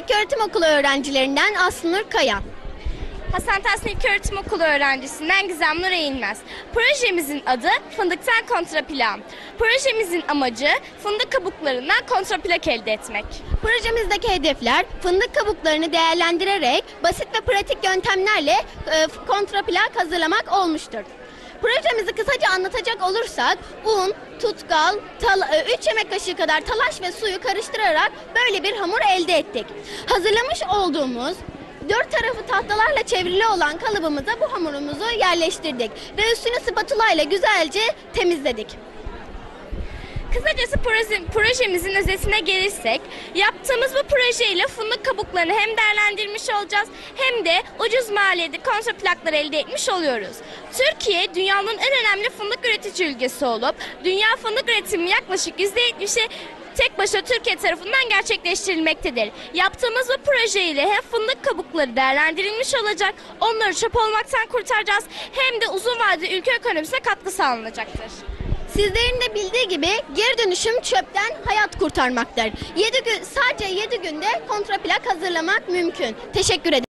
İlköğretim Okulu öğrencilerinden Aslınur Kaya. Hasan Tahsin İlköğretim Okulu öğrencisinden Gizem Nur Eğilmez. Projemizin adı Fındıktan Kontraplan. Projemizin amacı fındık kabuklarından kontraplak elde etmek. Projemizdeki hedefler fındık kabuklarını değerlendirerek basit ve pratik yöntemlerle e, kontraplak hazırlamak olmuştur. Projemizi kısaca anlatacak olursak un, tutkal, 3 yemek kaşığı kadar talaş ve suyu karıştırarak böyle bir hamur elde ettik. Hazırlamış olduğumuz dört tarafı tahtalarla çevrili olan kalıbımıza bu hamurumuzu yerleştirdik ve üstünü spatula ile güzelce temizledik. Kısacası proje- projemizin özetine gelirsek, yaptığımız bu projeyle fındık kabuklarını hem değerlendirmiş olacağız hem de ucuz maliyede kontraplaklar elde etmiş oluyoruz. Türkiye dünyanın en önemli fındık üretici ülkesi olup dünya fındık üretimi yaklaşık %70'i tek başına Türkiye tarafından gerçekleştirilmektedir. Yaptığımız bu projeyle hem fındık kabukları değerlendirilmiş olacak, onları çöp olmaktan kurtaracağız hem de uzun vadede ülke ekonomisine katkı sağlanacaktır. Sizlerin de bildiği gibi geri dönüşüm çöpten hayat kurtarmaktır. 7 gün sadece 7 günde kontraplak hazırlamak mümkün. Teşekkür ederim.